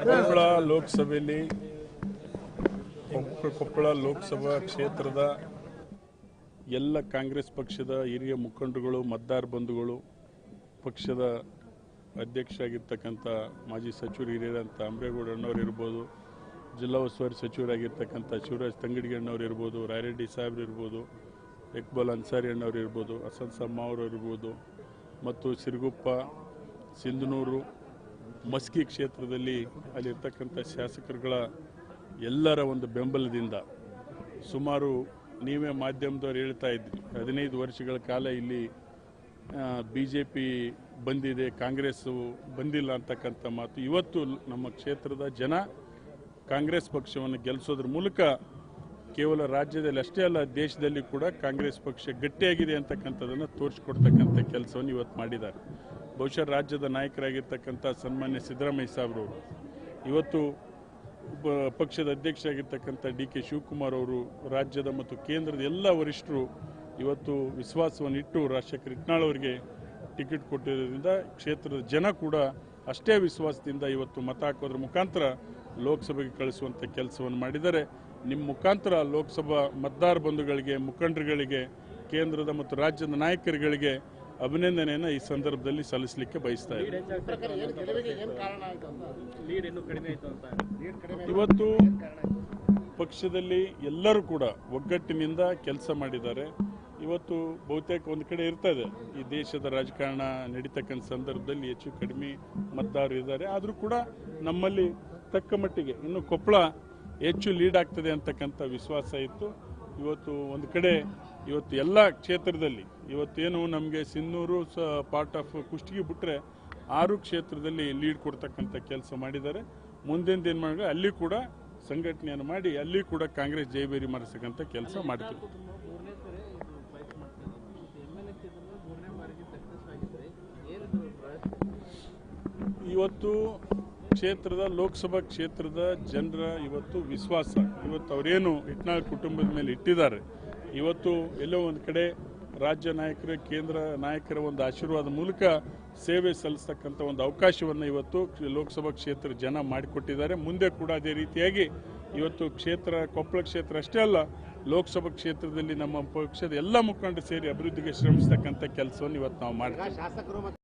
ಕೊಪ್ಪಳ ಲೋಕಸಭೆಯಲ್ಲಿ ಕೊಪ್ಪ- ಕೊಪ್ಪಳ ಲೋಕಸಭಾ ಕ್ಷೇತ್ರದ ಎಲ್ಲ ಕಾಂಗ್ರೆಸ್ ಪಕ್ಷದ ಹಿರಿಯ ಮುಖಂಡರುಗಳು ಮತದಾರ ಬಂಧುಗಳು ಪಕ್ಷದ ಅಧ್ಯಕ್ಷ ಆಗಿರ್ತಕ್ಕಂಥ ಮಾಜಿ ಸಚಿವರು ಹಿರಿಯರಂಥ ಅಂಬೇಗೌಡ ಅಣ್ಣವ್ರು ಇರ್ಬೋದು ಜಿಲ್ಲಾ ಉಸ್ತುವಾರಿ ಸಚಿವರಾಗಿರ್ತಕ್ಕಂಥ ಶಿವರಾಜ್ ತಂಗಡಿಗೆ ಅಣ್ಣವ್ರು ಇರ್ಬೋದು ರಾಯರೆಡ್ಡಿ ಸಾಹೇಬ್ರು ಇರ್ಬೋದು ಇಕ್ಬಾಲ್ ಅನ್ಸಾರಿ ಅಣ್ಣವ್ರು ಇರ್ಬೋದು ಹಸನ್ ಸಮ್ಮ ಅವರು ಇರ್ಬೋದು ಮತ್ತು ಸಿರುಗುಪ್ಪ ಸಿಂಧನೂರು ಮಸ್ಕಿ ಕ್ಷೇತ್ರದಲ್ಲಿ ಅಲ್ಲಿರ್ತಕ್ಕಂಥ ಶಾಸಕರುಗಳ ಎಲ್ಲರ ಒಂದು ಬೆಂಬಲದಿಂದ ಸುಮಾರು ನೀವೇ ಮಾಧ್ಯಮದವ್ರು ಹೇಳ್ತಾ ಇದ್ರಿ. ಹದಿನೈದು ವರ್ಷಗಳ ಕಾಲ ಇಲ್ಲಿ ಬಿ ಜೆ ಪಿ ಬಂದಿದೆ, ಕಾಂಗ್ರೆಸ್ಸು ಬಂದಿಲ್ಲ ಅಂತಕ್ಕಂಥ ಮಾತು. ಇವತ್ತು ನಮ್ಮ ಕ್ಷೇತ್ರದ ಜನ ಕಾಂಗ್ರೆಸ್ ಪಕ್ಷವನ್ನು ಗೆಲ್ಲಿಸೋದ್ರ ಮೂಲಕ ಕೇವಲ ರಾಜ್ಯದಲ್ಲಿ ಅಷ್ಟೇ ಅಲ್ಲ, ದೇಶದಲ್ಲಿ ಕೂಡ ಕಾಂಗ್ರೆಸ್ ಪಕ್ಷ ಗಟ್ಟಿಯಾಗಿದೆ ಅಂತಕ್ಕಂಥದ್ದನ್ನು ತೋರಿಸ್ಕೊಡ್ತಕ್ಕಂಥ ಕೆಲಸವನ್ನು ಇವತ್ತು ಮಾಡಿದ್ದಾರೆ. ಬಹುಶಃ ರಾಜ್ಯದ ನಾಯಕರಾಗಿರ್ತಕ್ಕಂಥ ಸನ್ಮಾನ್ಯ ಸಿದ್ದರಾಮಯ್ಯ ಸಾಹೇಬ್ರವರು ಇವತ್ತು ಪಕ್ಷದ ಪಕ್ಷದ ಅಧ್ಯಕ್ಷರಾಗಿರ್ತಕ್ಕಂಥ ಡಿ ಕೆ ಶಿವಕುಮಾರ್ ಅವರು, ರಾಜ್ಯದ ಮತ್ತು ಕೇಂದ್ರದ ಎಲ್ಲ ವರಿಷ್ಠರು ಇವತ್ತು ವಿಶ್ವಾಸವನ್ನು ಇಟ್ಟು ರಾಜಶೇಖರ್ ಇಟ್ನಾಳ್ ಅವರಿಗೆ ಟಿಕೆಟ್ ಕೊಟ್ಟಿರೋದ್ರಿಂದ ಕ್ಷೇತ್ರದ ಜನ ಕೂಡ ಅಷ್ಟೇ ವಿಶ್ವಾಸದಿಂದ ಇವತ್ತು ಮತ ಹಾಕೋದ್ರ ಮುಖಾಂತರ ಲೋಕಸಭೆಗೆ ಕಳಿಸುವಂಥ ಕೆಲಸವನ್ನು ಮಾಡಿದ್ದಾರೆ. ನಿಮ್ಮ ಮುಖಾಂತರ ಲೋಕಸಭಾ ಮತದಾರ ಬಂಧುಗಳಿಗೆ, ಮುಖಂಡರುಗಳಿಗೆ, ಕೇಂದ್ರದ ಮತ್ತು ರಾಜ್ಯದ ನಾಯಕರುಗಳಿಗೆ ಅಭಿನಂದನೆಯನ್ನು ಈ ಸಂದರ್ಭದಲ್ಲಿ ಸಲ್ಲಿಸಲಿಕ್ಕೆ ಬಯಸ್ತಾ ಅಂತ ಇವತ್ತು ಪಕ್ಷದಲ್ಲಿ ಎಲ್ಲರೂ ಕೂಡ ಒಗ್ಗಟ್ಟಿನಿಂದ ಕೆಲಸ ಮಾಡಿದ್ದಾರೆ. ಇವತ್ತು ಬಹುತೇಕ ಒಂದು ಕಡೆ ಇರ್ತದೆ ಈ ದೇಶದ ರಾಜಕಾರಣ ನಡೀತಕ್ಕಂಥ ಸಂದರ್ಭದಲ್ಲಿ ಹೆಚ್ಚು ಕಡಿಮೆ ಮತದಾರರು ಇದ್ದಾರೆ. ಆದರೂ ಕೂಡ ನಮ್ಮಲ್ಲಿ ತಕ್ಕ ಮಟ್ಟಿಗೆ ಇನ್ನು ಕೊಪ್ಪಳ ಹೆಚ್ಚು ಲೀಡ್ ಆಗ್ತದೆ ಅಂತಕ್ಕಂಥ ವಿಶ್ವಾಸ ಇತ್ತು. ಇವತ್ತು ಒಂದು ಕಡೆ ಇವತ್ತು ಎಲ್ಲ ಕ್ಷೇತ್ರದಲ್ಲಿ ಇವತ್ತೇನು ನಮಗೆ ಸಿನ್ನೂರು ಸ ಪಾರ್ಟ್ ಆಫ್ ಕುಷ್ಟಗಿ ಬಿಟ್ಟರೆ ಆರು ಕ್ಷೇತ್ರದಲ್ಲಿ ಲೀಡ್ ಕೊಡ್ತಕ್ಕಂಥ ಕೆಲಸ ಮಾಡಿದ್ದಾರೆ. ಮುಂದಿನ ಏನು ಮಾಡಿದ್ರೆ ಅಲ್ಲಿ ಕೂಡ ಸಂಘಟನೆಯನ್ನು ಮಾಡಿ, ಅಲ್ಲಿ ಕೂಡ ಕಾಂಗ್ರೆಸ್ ಜೈಬೇರಿ ಮಾಡಿಸ್ತಕ್ಕಂಥ ಕೆಲಸ ಮಾಡ್ತೀವಿ ಇವತ್ತು ಕ್ಷೇತ್ರದ, ಲೋಕಸಭಾ ಕ್ಷೇತ್ರದ ಜನರ ಇವತ್ತು ವಿಶ್ವಾಸ. ಇವತ್ತು ಅವರೇನು ಇಟ್ನಾಳ್ ಕುಟುಂಬದ ಮೇಲೆ ಇಟ್ಟಿದ್ದಾರೆ. ಇವತ್ತು ಎಲ್ಲೋ ಒಂದು ಕಡೆ ರಾಜ್ಯ ನಾಯಕರ, ಕೇಂದ್ರ ನಾಯಕರ ಒಂದು ಆಶೀರ್ವಾದ ಮೂಲಕ ಸೇವೆ ಸಲ್ಲಿಸ್ತಕ್ಕಂಥ ಒಂದು ಅವಕಾಶವನ್ನು ಇವತ್ತು ಲೋಕಸಭಾ ಕ್ಷೇತ್ರ ಜನ ಮಾಡಿಕೊಟ್ಟಿದ್ದಾರೆ. ಮುಂದೆ ಕೂಡ ಅದೇ ರೀತಿಯಾಗಿ ಇವತ್ತು ಕ್ಷೇತ್ರ, ಕೊಪ್ಪಳ ಕ್ಷೇತ್ರ ಅಷ್ಟೇ ಅಲ್ಲ, ಲೋಕಸಭಾ ಕ್ಷೇತ್ರದಲ್ಲಿ ನಮ್ಮ ಪಕ್ಷದ ಎಲ್ಲ ಮುಖಂಡರು ಸೇರಿ ಅಭಿವೃದ್ಧಿಗೆ ಶ್ರಮಿಸ್ತಕ್ಕಂಥ ಕೆಲಸವನ್ನು ಇವತ್ತು ನಾವು ಮಾಡ್ತೀವಿ.